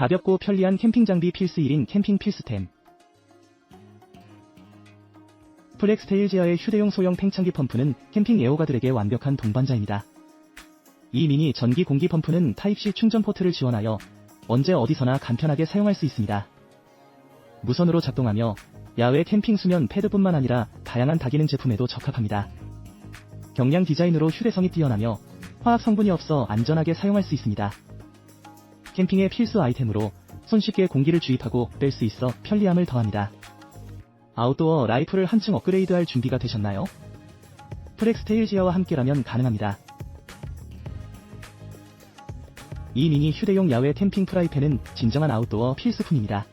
가볍고 편리한 캠핑 장비 필수 1인 캠핑 필수템. 플렉스테일 제어의 휴대용 소형 팽창기 펌프는 캠핑 애호가들에게 완벽한 동반자입니다. 이 미니 전기 공기 펌프는 타입C 충전 포트를 지원하여 언제 어디서나 간편하게 사용할 수 있습니다. 무선으로 작동하며 야외 캠핑 수면 패드뿐만 아니라 다양한 다기능 제품에도 적합합니다. 경량 디자인으로 휴대성이 뛰어나며 화학 성분이 없어 안전하게 사용할 수 있습니다. 캠핑의 필수 아이템으로 손쉽게 공기를 주입하고 뺄 수 있어 편리함을 더합니다. 아웃도어 라이프를 한층 업그레이드할 준비가 되셨나요? 프렉스테일 지어와 함께라면 가능합니다. 이 미니 휴대용 야외 캠핑 프라이팬은 진정한 아웃도어 필수품입니다.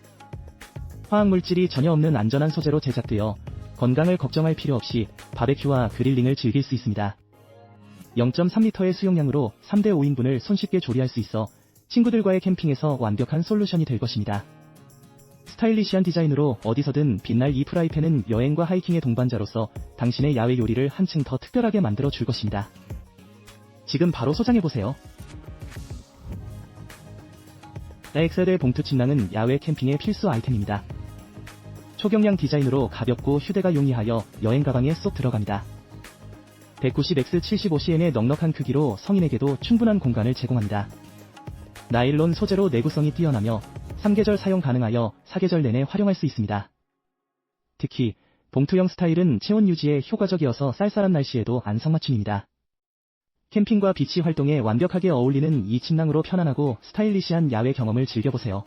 화학물질이 전혀 없는 안전한 소재로 제작되어 건강을 걱정할 필요 없이 바베큐와 그릴링을 즐길 수 있습니다. 0.3리터의 수용량으로 3대 5인분을 손쉽게 조리할 수 있어 친구들과의 캠핑에서 완벽한 솔루션이 될 것입니다. 스타일리시한 디자인으로 어디서든 빛날 이 프라이팬은 여행과 하이킹의 동반자로서 당신의 야외 요리를 한층 더 특별하게 만들어 줄 것입니다. 지금 바로 소장해보세요. 엑셀의 봉투 침낭은 야외 캠핑의 필수 아이템입니다. 초경량 디자인으로 가볍고 휴대가 용이하여 여행 가방에 쏙 들어갑니다. 190x75cm의 넉넉한 크기로 성인에게도 충분한 공간을 제공합니다. 나일론 소재로 내구성이 뛰어나며 3계절 사용 가능하여 4계절 내내 활용할 수 있습니다. 특히 봉투형 스타일은 체온 유지에 효과적이어서 쌀쌀한 날씨에도 안성맞춤입니다. 캠핑과 비치 활동에 완벽하게 어울리는 이 침낭으로 편안하고 스타일리시한 야외 경험을 즐겨보세요.